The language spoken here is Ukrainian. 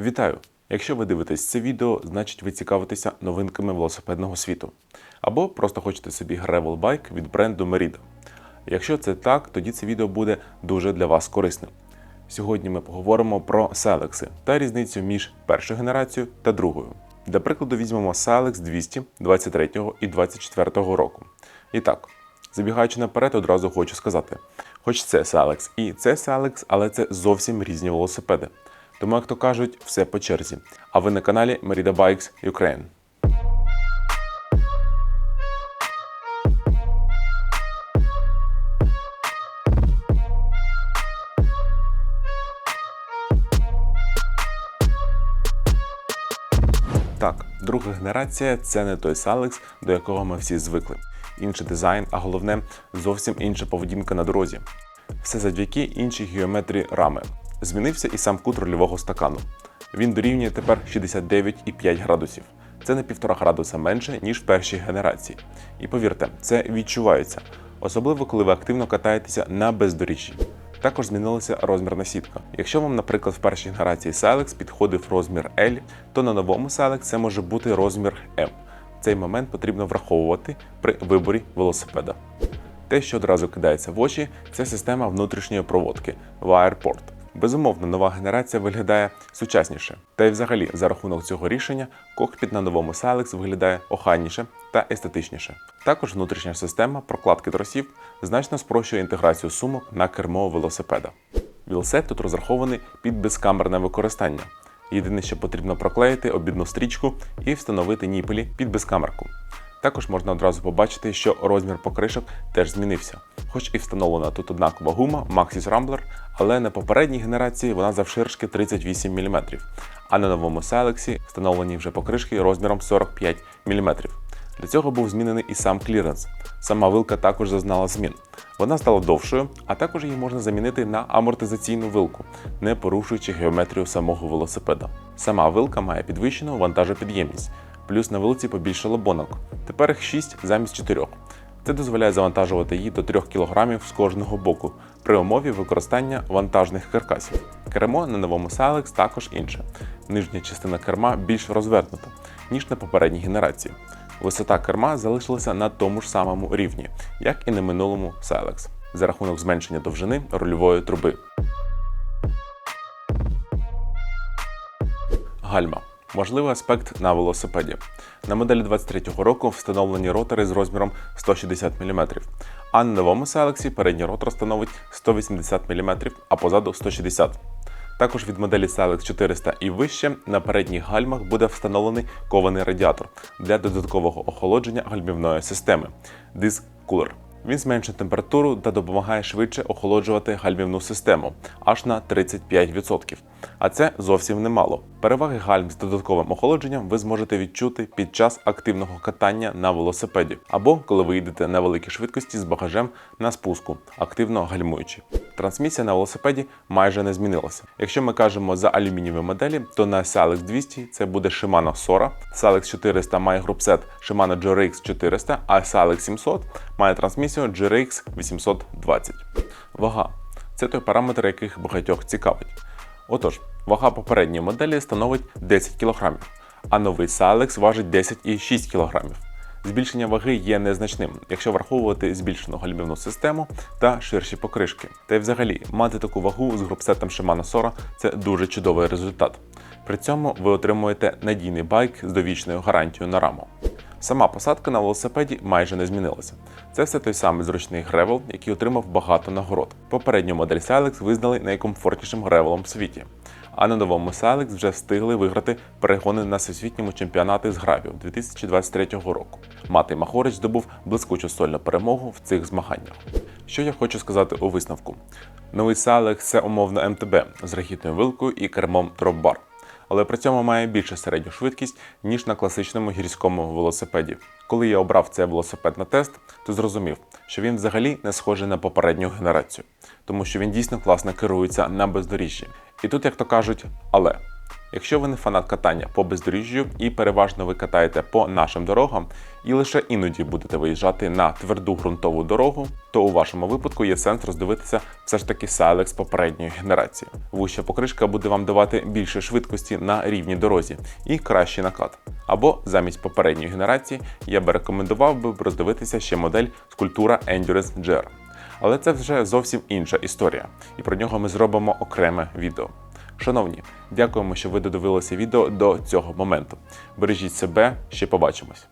Вітаю! Якщо ви дивитесь це відео, значить ви цікавитеся новинками велосипедного світу. Або просто хочете собі gravel байк від бренду Merida. Якщо це так, тоді це відео буде дуже для вас корисним. Сьогодні ми поговоримо про Silex та різницю між першою генерацією та другою. Для прикладу візьмемо Silex 200 23 і 24 року. І так, забігаючи наперед, одразу хочу сказати: хоч це Silex і це Silex, але це зовсім різні велосипеди. Тому, як то кажуть, все по черзі. А ви на каналі Merida Bikes Ukraine. Так, друга генерація це не той Silex, до якого ми всі звикли. Інший дизайн, а головне, зовсім інша поведінка на дорозі. Все завдяки іншій геометрії рами. Змінився і сам кут рульового стакану. Він дорівнює тепер 69,5 градусів. Це на півтора градуса менше, ніж в першій генерації. І повірте, це відчувається, особливо коли ви активно катаєтеся на бездоріжжі. Також змінилася розмірна сітка. Якщо вам, наприклад, в першій генерації Silex підходив розмір L, то на новому Silex це може бути розмір M. Цей момент потрібно враховувати при виборі велосипеда. Те, що одразу кидається в очі, це система внутрішньої проводки WirePort. Безумовно, нова генерація виглядає сучасніше. Та й взагалі, за рахунок цього рішення, кокпіт на новому Silex виглядає охайніше та естетичніше. Також внутрішня система прокладки тросів значно спрощує інтеграцію сумок на кермо велосипеда. Вілсет тут розрахований під безкамерне використання. Єдине, що потрібно проклеїти обідну стрічку і встановити ніпелі під безкамерку. Також можна одразу побачити, що розмір покришок теж змінився. Хоч і встановлена тут однакова гума Maxxis Rambler, але на попередній генерації вона завширшки 38 мм, а на новому Silex встановлені вже покришки розміром 45 мм. Для цього був змінений і сам кліренс. Сама вилка також зазнала змін. Вона стала довшою, а також її можна замінити на амортизаційну вилку, не порушуючи геометрію самого велосипеда. Сама вилка має підвищену вантажопідємність, плюс на вилці побільшало бонок. Тепер їх 6 замість 4. Це дозволяє завантажувати її до 3 кг з кожного боку при умові використання вантажних каркасів. Кермо на новому Silex також інше. Нижня частина керма більш розвернута, ніж на попередній генерації. Висота керма залишилася на тому ж самому рівні, як і на минулому Silex, за рахунок зменшення довжини рульової труби. Гальма. Важливий аспект на велосипеді. На моделі 23-го року встановлені ротори з розміром 160 мм, а на новому Silex передній ротор становить 180 мм, а позаду 160 також від моделі Silex 400 і вище на передніх гальмах буде встановлений кований радіатор для додаткового охолодження гальмівної системи Cooler. Він зменшує температуру та допомагає швидше охолоджувати гальмівну систему аж на 35%. А це зовсім немало. Переваги гальм з додатковим охолодженням ви зможете відчути під час активного катання на велосипеді, або коли ви їдете на великій швидкості з багажем на спуску, активно гальмуючи. Трансмісія на велосипеді майже не змінилася. Якщо ми кажемо за алюмінієві моделі, то на Silex 200 це буде Shimano Sora, Silex 400 має групсет Shimano GRX 400, а Silex 700 має трансмісію GRX 820. Вага це той параметр, яких багатьох цікавить. Отож, вага попередньої моделі становить 10 кг, а новий Silex важить 10,6 кг. Збільшення ваги є незначним, якщо враховувати збільшену гальмівну систему та ширші покришки. Та й взагалі мати таку вагу з групсетом Shimano Sora – це дуже чудовий результат. При цьому ви отримуєте надійний байк з довічною гарантією на раму. Сама посадка на велосипеді майже не змінилася. Це все той самий зручний гревел, який отримав багато нагород. Попередню модель Silex визнали найкомфортнішим гревелом в світі. А на новому Silex вже встигли виграти перегони на всесвітньому чемпіонаті з гравів 2023 року. Мати Махорич здобув блискучу сольну перемогу в цих змаганнях. Що я хочу сказати у висновку? Новий Silex – це умовно МТБ з рахітною вилкою і кермом дропбар але при цьому має більше середню швидкість, ніж на класичному гірському велосипеді. Коли я обрав цей велосипед на тест, то зрозумів, що він взагалі не схожий на попередню генерацію, тому що він дійсно класно керується на бездоріжжі. І тут, як то кажуть, але Якщо ви не фанат катання по бездоріжжю і переважно ви катаєте по нашим дорогам, і лише іноді будете виїжджати на тверду ґрунтову дорогу, то у вашому випадку є сенс роздивитися все ж таки Silex попередньої генерації. Вуща покришка буде вам давати більше швидкості на рівній дорозі і кращий накат. Або замість попередньої генерації я би рекомендував би роздивитися ще модель скульптура Endurance GR. Але це вже зовсім інша історія, і про нього ми зробимо окреме відео. Шановні, дякуємо, що ви додивилися відео до цього моменту. Бережіть себе, ще побачимось.